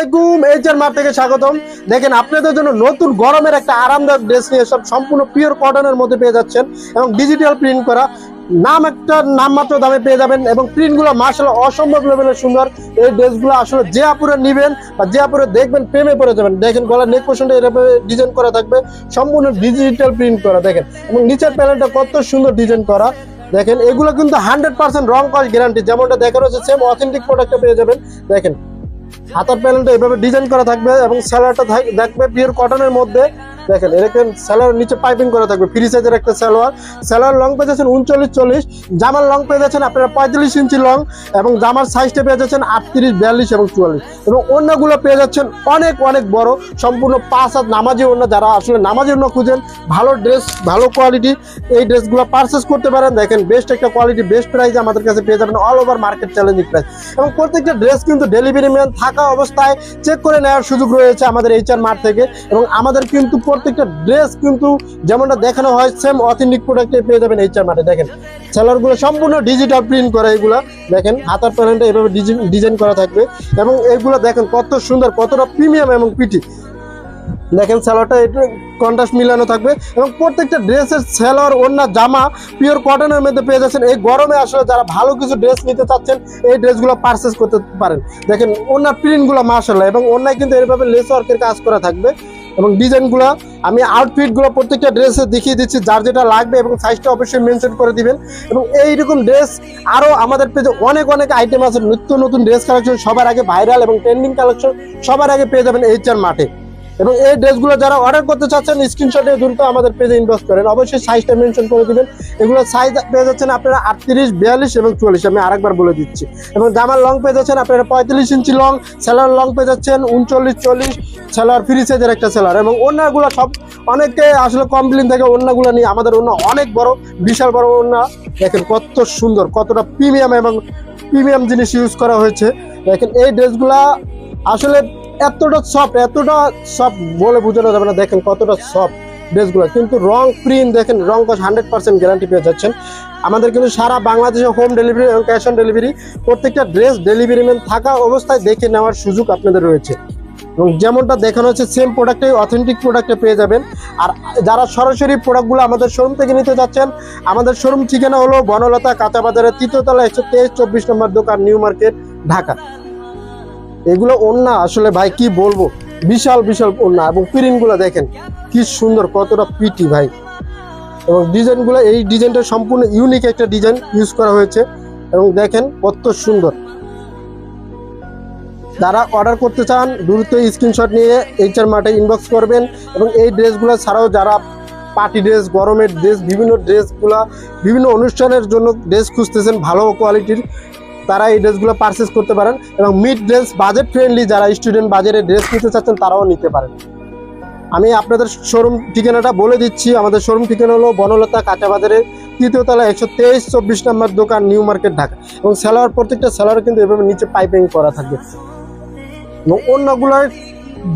আলাইকুম, এইচআর মার থেকে স্বাগতম। দেখেন, আপনাদের জন্য নতুন গরমের একটা আরামদায়ক ড্রেস নিয়ে সব সম্পূর্ণ পিওর কটনের মধ্যে পেয়ে যাচ্ছেন এবং ডিজিটাল প্রিন্ট করা। নাম একটা, নামমাত্র দামে পেয়ে যাবেন এবং প্রিন্টগুলো মার্শাল অসম্ভব লেভেলের সুন্দর। এই ড্রেসগুলো আসলে যে আপুরে নিবেন বা যে আপুরে দেখবেন, প্রেমে পড়ে যাবেন। দেখেন, গলার নেক পোর্শনটা এরকম ডিজাইন করা থাকবে, সম্পূর্ণ ডিজিটাল প্রিন্ট করা, দেখেন। এবং নিচের প্যানেলটা কত সুন্দর ডিজাইন করা। দেখেন, এগুলো কিন্তু হান্ড্রেড পার্সেন্ট রং কস গ্যারান্টি যেমনটা দেখানো হচ্ছে সেম অথেন্টিক প্রোডাক্টটা পেয়ে যাবেন। দেখেন হাতার প্যানেলটা এভাবে ডিজাইন করা থাকবে এবং স্যালোয়ারটা দেখবে পিওর কটনের মধ্যে। দেখেন এরকম স্যালোয়ার নিচে পাইপিং করা থাকবে ফ্রি সাইজের একটা স্যালোয়ার স্যালোয়ার লং পেয়ে যাচ্ছেন উনচল্লিশ, চল্লিশ। জামার লং পেয়ে যাচ্ছেন আপনারা পঁয়তাল্লিশ ইঞ্চি লং এবং জামার সাইজটা পেয়ে যাচ্ছেন আটত্রিশ, বিয়াল্লিশ এবং চুয়াল্লিশ। এবং অন্যগুলো পেয়ে যাচ্ছেন অনেক অনেক বড়, সম্পূর্ণ পাঁচ হাত নামাজি অন্য যারা আসলে নামাজি অন্য খুঁজেন, ভালো ড্রেস ভালো কোয়ালিটি এই ড্রেসগুলো পারচেস করতে পারেন। দেখেন বেস্ট একটা কোয়ালিটি বেস্ট প্রাইস আমাদের কাছে পেয়ে যাবেন all over market challenging price এবং প্রত্যেকটা ড্রেস কিন্তু ডেলিভারি ম্যান থাকা অবস্থায় চেক করে নেওয়ার সুযোগ রয়েছে আমাদের এইচআর মার্ট থেকে। এবং আমাদের কিন্তু প্রত্যেকটা ড্রেস কিন্তু যেমনটা দেখানো হয় সেম অথেন্টিক প্রোডাক্টে পেয়ে যাবেন এইচআর মার্টে দেখেন সেলারগুলো সম্পূর্ণ ডিজিটাল প্রিন্ট করা এগুলো। দেখেন, হাতার প্যানেলটা এভাবে ডিজাইন করা থাকবে। এবং এগুলো দেখেন, কত সুন্দর, কতটা প্রিমিয়াম এবং পিটি দেখেন স্যালোয়ারটা একটু কন্ট্রাস্ট মিলানো থাকবে। এবং প্রত্যেকটা ড্রেসের স্যালোয়ার ওড়না, জামা পিওর কটনের মধ্যে পেয়ে যাচ্ছেন। এই গরমে আসলে যারা ভালো কিছু ড্রেস নিতে চাচ্ছেন, এই ড্রেসগুলো পারচেস করতে পারেন। দেখেন ওনার প্রিন্টগুলো মার্শাল্লাহ এবং ওনায় কিন্তু এইভাবে লেস ওয়ার্কের কাজ করা থাকবে। এবং ডিজাইনগুলো, আমি আউটফিটগুলো প্রত্যেকটা ড্রেসে দেখিয়ে দিচ্ছি, যার যেটা লাগবে এবং সাইজটা অবশ্যই মেনশন করে দিবেন। এবং এইরকম ড্রেস আরও আমাদের পেজে অনেক অনেক আইটেম আছে। নিত্য নতুন ড্রেস কালেকশন সবার আগে ভাইরাল এবং ট্রেন্ডিং কালেকশন সবার আগে পেয়ে যাবেন এইচআর মাঠে এবং এই ড্রেসগুলো যারা অর্ডার করতে চাচ্ছেন স্ক্রিনশটে দ্রুত আমাদের পেজে ইনভেস্ট করেন। অবশ্যই সাইজটা মেনশন করে দিবেন। এগুলো সাইজ পেয়ে যাচ্ছেন আপনারা আটত্রিশ, বিয়াল্লিশ এবং চুয়াল্লিশ। আমি আরেকবার বলে দিচ্ছি। এবং জামার লং পেয়ে যাচ্ছেন আপনারা পঁয়তাল্লিশ ইঞ্চি লং সেলার লং পেয়ে যাচ্ছেন উনচল্লিশ, চল্লিশ সেলার ফ্রি সাইজের একটা সেলার এবং অন্যগুলো সব অনেকে আসলে কমপ্লেন থাকে অন্যগুলো নিয়ে আমাদের অন্য অনেক বড়, বিশাল বড় অন্য দেখেন কত সুন্দর, কতটা প্রিমিয়াম এবং প্রিমিয়াম জিনিস ইউজ করা হয়েছে। দেখেন এই ড্রেসগুলা আসলে এতটা সফট এতটা সফট বলে বোঝানো যাবে না। দেখেন কতটা সফট ড্রেসগুলো কিন্তু রং প্রিন্ট দেখেন রং কস হান্ড্রেড পার্সেন্ট গ্যারান্টি পেয়ে যাচ্ছেন। আমাদের কিন্তু সারা বাংলাদেশে হোম ডেলিভারি এবং ক্যাশ অন ডেলিভারি প্রত্যেকটা ড্রেস ডেলিভারি ম্যান থাকা অবস্থায় দেখে নেওয়ার সুযোগ আপনাদের রয়েছে। এবং যেমনটা দেখানো হচ্ছে সেম প্রোডাক্টে অথেন্টিক প্রোডাক্টে পেয়ে যাবেন। আর যারা সরাসরি প্রোডাক্টগুলো আমাদের শোরুম থেকে নিতে যাচ্ছেন, আমাদের শোরুম ঠিকানা হলো বনলতা কাঁচা বাজারের তৃতীয়তলা একশো তেইশ চব্বিশ নম্বর দোকান, নিউ মার্কেট, ঢাকা। এগুলো ওন্না আসলে ভাই কি বলব? বিশাল বিশাল ওন্না এবং প্রিন্টগুলো দেখেন, কি সুন্দর, কতটা পিটি ভাই। এবং ডিজাইনগুলো, এই ডিজাইনটা সম্পূর্ণ ইউনিক একটা ডিজাইন ইউজ করা হয়েছে। এবং দেখেন, কত সুন্দর। যারা অর্ডার করতে চান, দ্রুত স্ক্রিনশট নিয়ে এইচআর মাঠে ইনবক্স করবেন এবং এই ড্রেসগুলো ছাড়াও যারা পার্টি ড্রেস গরমের ড্রেস বিভিন্ন ড্রেসগুলো বিভিন্ন অনুষ্ঠানের জন্য ড্রেস খুঁজতেছেন, ভালো কোয়ালিটির তারা এই ড্রেসগুলো পারচেস করতে পারেন এবং মিড ড্রেস বাজেট ফ্রেন্ডলি যারা স্টুডেন্ট বাজারে ড্রেস নিতে চাচ্ছেন তারাও নিতে পারেন। আমি আপনাদের শোরুম ঠিকানাটা বলে দিচ্ছি। আমাদের শোরুম ঠিকানা হলো বনলতা কাঁচা বাজারের তৃতীয়তলা একশো তেইশ চব্বিশ নম্বর দোকান নিউ মার্কেট ঢাকা। এবং স্যালোয়ার প্রত্যেকটা স্যালোয়ার কিন্তু এভাবে নিচে পাইপিং করা থাকবে। এবং অন্যগুলোর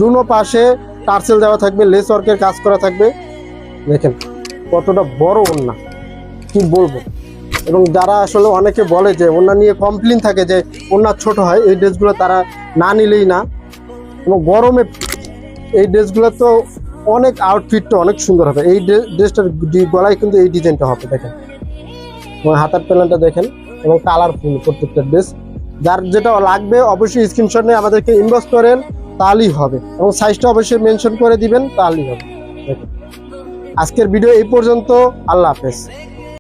দুনো পাশে টার্সেল দেওয়া থাকবে লেস ওয়ার্কের কাজ করা থাকবে। দেখেন কতটা বড় ওন্না কি বলব? এবং যারা আসলে অনেকে বলে যে ওনা নিয়ে কমপ্লেন থাকে যে ওনার ছোট হয়, এই ড্রেসগুলো তারা না নিলেই না। এবং গরমে এই ড্রেসগুলো তো অনেক আউটফিটটা অনেক সুন্দর হবে। এই ড্রেসটার গলায় কিন্তু এই ডিজাইনটা হবে, দেখেন। এবং হাতার প্যানেলটা দেখেন, এবং কালারফুল প্রত্যেকটা ড্রেস যার যেটা লাগবে অবশ্যই স্ক্রিনশট নিয়ে আমাদেরকে ইনবক্স করেন, তাহলেই হবে। এবং সাইজটা অবশ্যই মেনশন করে দিবেন, তাহলেই হবে। দেখেন। আজকের ভিডিও এই পর্যন্ত, আল্লাহ হাফেজ।